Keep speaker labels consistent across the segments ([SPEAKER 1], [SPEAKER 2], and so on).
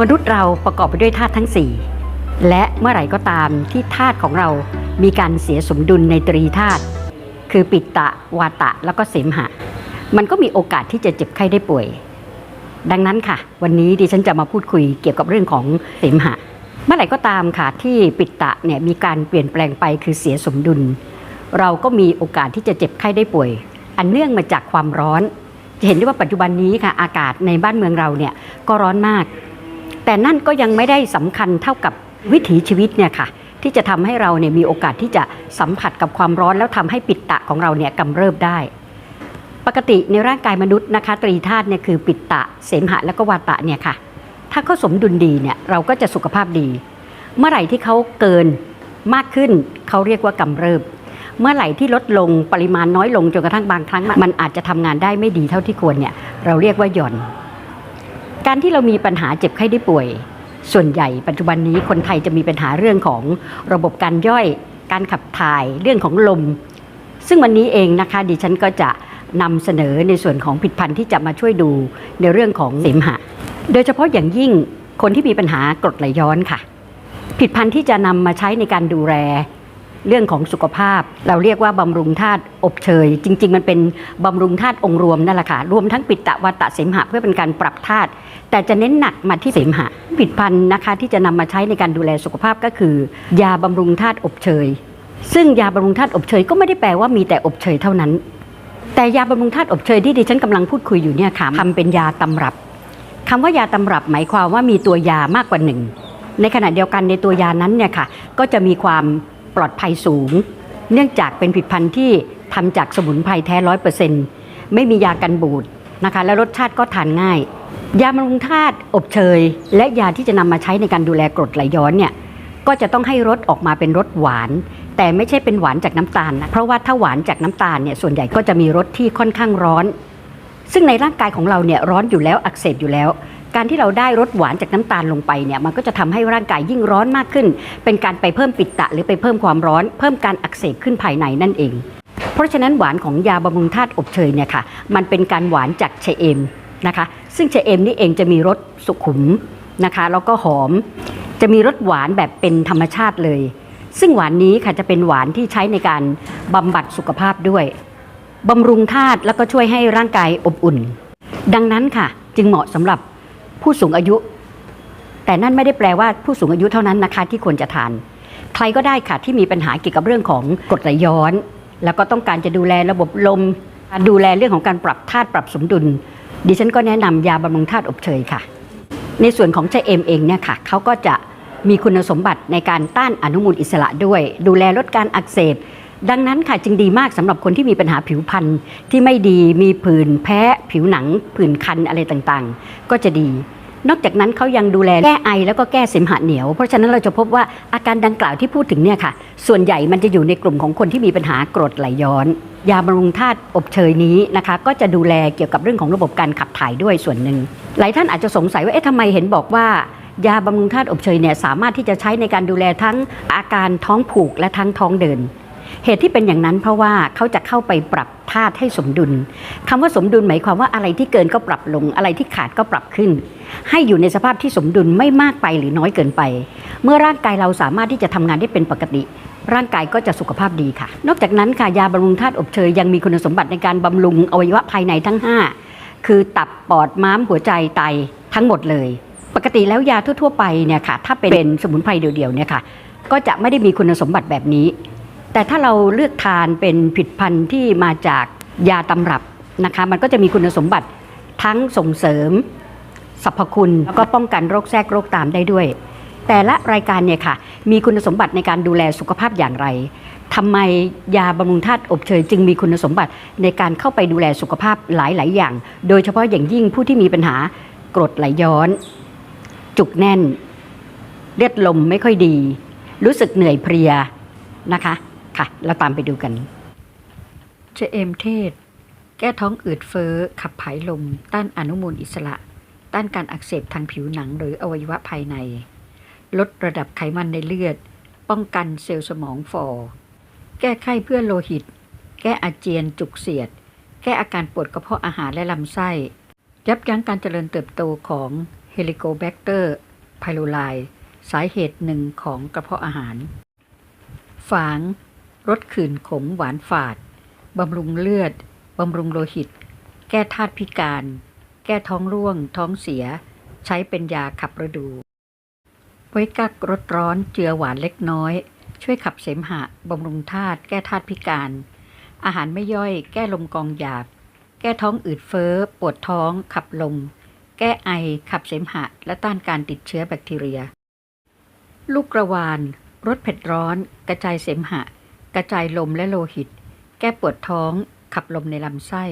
[SPEAKER 1] มนุษย์เราประกอบไปด้วยธาตุทั้ง 4 และเมื่อไหร่ก็ตามที่ธาตุของเรามีการเสียสมดุลในตรีธาตุคือปิตะวาตะแล้วก็เสมหะ มันก็มีโอกาสที่จะเจ็บไข้ได้ป่วย ดังนั้นค่ะ วันนี้ดิฉันจะมาพูดคุยเกี่ยวกับเรื่องของเสมหะ เมื่อไหร่ก็ตามค่ะที่ปิตะเนี่ยมีการเปลี่ยนแปลงไปคือเสียสมดุล เราก็มีโอกาสที่จะเจ็บไข้ได้ป่วย อันเนื่องมาจากความร้อน จะเห็นได้ว่าปัจจุบันนี้ค่ะอากาศในบ้านเมืองเราเนี่ยก็ร้อนมาก แต่นั่นก็ยังไม่ได้สำคัญเท่ากับวิถีชีวิตเนี่ยค่ะที่จะทำให้เราเนี่ยมีโอกาสที่จะสัมผัสกับความร้อนแล้วทำให้ปิตตะของเราเนี่ยกำเริบได้ ปกติในร่างกายมนุษย์นะคะตรีธาตุเนี่ยคือปิตตะ เสมหะและก็วาตะเนี่ยค่ะ ถ้าเขาสมดุลดีเนี่ยเราก็จะสุขภาพดี เมื่อไหร่ที่เขาเกินมากขึ้นเขาเรียกว่ากำเริบ เมื่อไหร่ที่ลดลงปริมาณน้อยลงจนกระทั่งบางครั้ง มันอาจจะทำงานได้ไม่ดีเท่าที่ควรเนี่ยเราเรียกว่าหย่อน การที่เรามีปัญหาเจ็บไข้ได้ป่วย ส่วนใหญ่ปัจจุบันนี้คนไทยจะมีปัญหาเรื่องของระบบการย่อย การขับถ่ายเรื่องของลม ซึ่งวันนี้เองนะคะดิฉันก็จะนำเสนอในส่วนของผลิดพันธ์ที่จะมาช่วยดูในเรื่องของเสมหะ โดยเฉพาะอย่างยิ่งคนที่มีปัญหากรดไหลย้อนค่ะผลิดพันธ์ที่จะนำมาใช้ในการดูแลเรื่องของสุขภาพ เราเรียกว่าบำรุงธาตุอบเชย จริง ๆ มันเป็นบำรุงธาตุองค์รวมนั่นแหละค่ะรวมทั้งปิตตะวัตะเสมหะเพื่อเป็นการปรับธาตุ แต่จะเน้นหนักมาที่เสมหะผลิดพันธ์นะคะที่จะนำมาใช้ในการดูแลสุขภาพก็คือ ยาบำรุงธาตุอบเชย ซึ่งยาบำรุงธาตุอบเชยก็ไม่ได้แปลว่ามีแต่อบเชยเท่านั้น แต่ยาบำรุงธาตุอบเชยที่ดิฉันกำลังพูดคุยอยู่เนี่ยค่ะทำเป็นยาตำรับคำว่ายาตำรับหมายความว่ามีตัวยามากกว่าหนึ่งในขณะเดียวกันในตัวยานั้นเนี่ยค่ะก็จะมีความปลอดภัยสูง เนื่องจากเป็นผลิตภัณฑ์ที่ทำจากสมุนไพรแท้ร้อยเปอร์เซ็นต์ไม่มียากันบูดนะคะและรสชาติก็ทานง่าย ยาบำรุงธาตุอบเชย และยาที่จะนำมาใช้ในการดูแลกรดไหลย้อนเนี่ยก็จะต้องให้รสออกมาเป็นรสหวาน แต่ไม่ใช่เป็นหวานจากน้ำตาลนะเพราะว่าถ้าหวานจากน้ำตาลเนี่ยส่วนใหญ่ก็จะมีรสที่ค่อนข้างร้อน ซึ่งในร่างกายของเราเนี่ยร้อนอยู่แล้วอักเสบอยู่แล้ว การที่เราได้รสหวานจากน้ำตาลลงไปเนี่ยมันก็จะทำให้ร่างกายยิ่งร้อนมากขึ้น เป็นการไปเพิ่มปิดตะหรือไปเพิ่มความร้อน เพิ่มการอักเสบขึ้นภายในนั่นเอง เพราะฉะนั้นหวานของยาบำรุงธาตุอบเชยเนี่ยค่ะมันเป็นการหวานจากเชเอม นะคะ ซึ่งเชเอมนี่เองจะมีรสสุขุมนะคะแล้วก็หอมจะมีรสหวานแบบเป็นธรรมชาติเลย ซึ่งหวานนี้ค่ะจะเป็นหวานที่ใช้ในการบำบัดสุขภาพด้วยบำรุงธาตุแล้วก็ช่วยให้ร่างกายอบอุ่น ดังนั้นค่ะ จึงเหมาะสำหรับผู้สูงอายุ แต่นั่นไม่ได้แปลว่าผู้สูงอายุเท่านั้นนะคะที่ควรจะทาน ใครก็ได้ค่ะที่มีปัญหาเกี่ยวกับเรื่องของกรดไหลย้อน แล้วก็ต้องการจะดูแลระบบลม ดูแลเรื่องของการปรับธาตุปรับสมดุล ดิฉันก็แนะนำยาบำรุงธาตุอบเชยค่ะ ในส่วนของชะเอมเองเนี่ยค่ะเขาก็จะมีคุณสมบัติในการต้านอนุมูลอิสระด้วย ดูแลลดการอักเสบ ดังนั้นค่ะจึงดีมากสำหรับคนที่มีปัญหาผิวพรรณที่ไม่ดีมีผื่นแพ้ ผิวหนัง ผื่นคันอะไรต่างๆ ก็จะดี นอกจากนั้นเขายังดูแลแก้ไอแล้วก็แก้เสมหะเหนียว เพราะฉะนั้นเราจะพบว่าอาการดังกล่าวที่พูดถึงเนี่ยค่ะ ส่วนใหญ่มันจะอยู่ในกลุ่มของคนที่มีปัญหากรดไหลย้อน ยาบำรุงธาตุอบเชยนี้นะคะ ก็จะดูแลเกี่ยวกับเรื่องของระบบการขับถ่ายด้วยส่วนหนึ่งหลายท่านอาจจะสงสัยว่าเอ๊ะทำไมเห็นบอกว่ายาบำรุงธาตุอบเชยเนี่ยสามารถที่จะใช้ในการดูแลทั้งอาการท้องผูกและทั้งท้องเดิน เหตุที่เป็นอย่างนั้นเพราะว่าเขาจะเข้าไปปรับธาตุให้สมดุลคำว่าสมดุลหมายความว่าอะไรที่เกินก็ปรับลงอะไรที่ขาดก็ปรับขึ้น ให้อยู่ในสภาพที่สมดุลไม่มากไปหรือน้อยเกินไป เมื่อร่างกายเราสามารถที่จะทำงานได้เป็นปกติ ร่างกายก็จะสุขภาพดีค่ะ นอกจากนั้นค่ะยาบำรุงธาตุอบเชยยังมีคุณสมบัติในการบำรุงอวัยวะภายในทั้ง 5 คือตับปอดม้ามหัวใจไตทั้งหมดเลย ปกติแล้วยาทั่ว ๆ ไปเนี่ยค่ะถ้าเป็นสมุนไพรเดียวๆเนี่ยค่ะก็จะไม่ได้มีคุณสมบัติแบบนี้ แต่ถ้าเราเลือกทานเป็นผลิดพันธุ์ที่มาจากยาตำรับนะคะ มันก็จะมีคุณสมบัติทั้งส่งเสริม สรรพคุณ แล้วก็ป้องกันโรคแทรกโรคตามได้ด้วย แต่ละรายการเนี่ยค่ะ มีคุณสมบัติในการดูแลสุขภาพอย่างไรทำไมยาบำรุงธาตุอบเชยจึงมีคุณสมบัติในการเข้าไปดูแลสุขภาพหลาย ๆ อย่าง โดยเฉพาะอย่างยิ่งผู้ที่มีปัญหากรดไหลย้อน จุกแน่น เลือดลมไม่ค่อยดี รู้สึกเหนื่อยเพลียนะคะค่ะ เราตามไปดูกันเจเอมเทศ แก้ท้องอืดเฟ้อขับผายลม ต้านอนุมูลอิสระ ต้านการอักเสบทางผิวหนังหรืออวัยวะภายใน ลดระดับไขมันในเลือด ป้องกันเซลล์สมองฝ่อ แก้ไข้เพื่อโลหิต แก้อาเจียนจุกเสียด แก้อาการปวดกระเพาะอาหารและลำไส้ ยับยั้งการเจริญเติบโตของเฮลิโคแบคเตอร์ไพโรไลสาเหตุหนึ่งของกระเพาะอาหาร ฝาง รสขื่นขมหวานฝาด บำรุงเลือด บำรุงโลหิต แก้ธาตุพิการ แก้ท้องร่วง ท้องเสีย ใช้เป็นยาขับฤดู ไว้กักรสร้อนเจือหวานเล็กน้อย ช่วยขับเสมหะบำรุงธาตุแก้ธาตุพิการ อาหารไม่ย่อย แก้ลมกองหยาบ แก้ท้องอืดเฟ้อ ปวดท้อง ขับลม แก้ไอ ขับเสมหะ และต้านการติดเชื้อแบคทีเรีย ลูกกระวานรสเผ็ดร้อน กระจายเสมหะ กระจายลมและโลหิต แก้ปวดท้อง ขับลมในลำไส้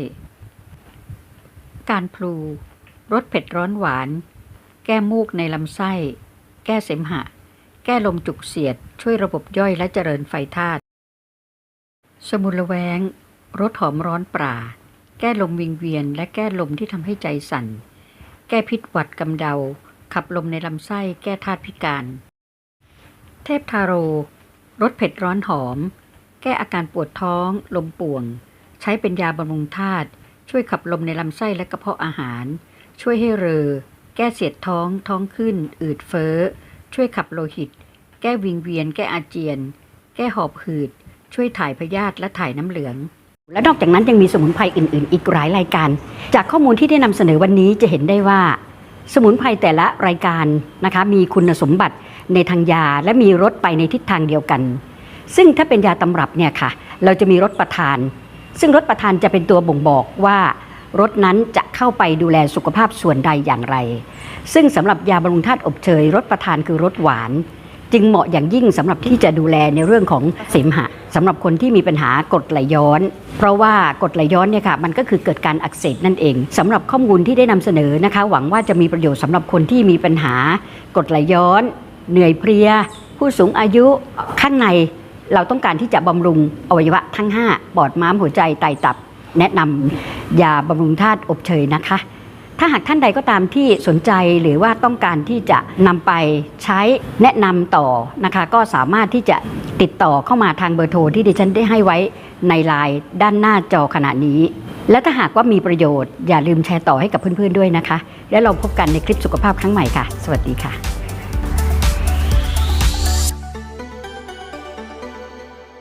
[SPEAKER 1] การพลูรสเผ็ดร้อนหวาน แก้มูกในลำไส้ แก้เสมหะ แก้ลมจุกเสียด ช่วยระบบย่อยและเจริญไฟธาตุสมุนละแวงรสหอมร้อนปราแก้ลมวิงเวียน และแก้ลมที่ทำให้ใจสั่น แก้พิษหวัดกำเดา ขับลมในลำไส้ แก้ธาตุพิการ เทพทาโรรสเผ็ดร้อนหอม แก้อาการปวดท้อง ลมป่วง ใช้เป็นยาบำรุงธาตุ ช่วยขับลมในลำไส้และกระเพาะอาหาร ช่วยให้เรอ แก้เสียดท้อง ท้องขึ้น อืดเฟ้อ ช่วยขับโลหิต แก้วิงเวียน แก้อาเจียน แก้หอบหืด ช่วยถ่ายพยาธิและถ่ายน้ำเหลือง และนอกจากนั้นยังมีสมุนไพรอื่น ๆ อีกหลายรายการ จากข้อมูลที่ได้นำเสนอวันนี้จะเห็นได้ว่า สมุนไพรแต่ละรายการนะคะมีคุณสมบัติในทางยาและมีรสไปในทิศทางเดียวกัน ซึ่งถ้าเป็นยาตำรับเนี่ยค่ะ เราจะมีรสประทาน ซึ่งรสประทานจะเป็นตัวบ่งบอกว่ารสนั้นจะเข้าไปดูแลสุขภาพส่วนใดอย่างไร ซึ่งสำหรับยาบำรุงธาตุอบเชยรสประทานคือรสหวาน จึงเหมาะอย่างยิ่งสำหรับที่จะดูแลในเรื่องของเสมหะสำหรับคนที่มีปัญหากรดไหลย้อน เพราะว่ากรดไหลย้อนเนี่ยค่ะมันก็คือเกิดการอักเสบนั่นเองสำหรับข้อมูลที่ได้นำเสนอนะคะ หวังว่าจะมีประโยชน์สำหรับคนที่มีปัญหากรดไหลย้อน เหนื่อยเพลีย ผู้สูงอายุข้างใน เราต้องการที่จะบำรุงอวัยวะทั้ง 5 ปอดม้ามหัวใจไตตับ แนะนำยาบำรุงธาตุอบเชยนะคะ ถ้าหากท่านใดก็ตามที่สนใจหรือว่าต้องการที่จะนำไปใช้แนะนำต่อนะคะ ก็สามารถที่จะติดต่อเข้ามาทางเบอร์โทรที่ดิฉันได้ให้ไว้ในไลน์ด้านหน้าจอขณะนี้ และถ้าหากว่ามีประโยชน์อย่าลืมแชร์ต่อให้กับเพื่อนๆด้วยนะคะ แล้วเราพบกันในคลิปสุขภาพครั้งใหม่ค่ะ สวัสดีค่ะ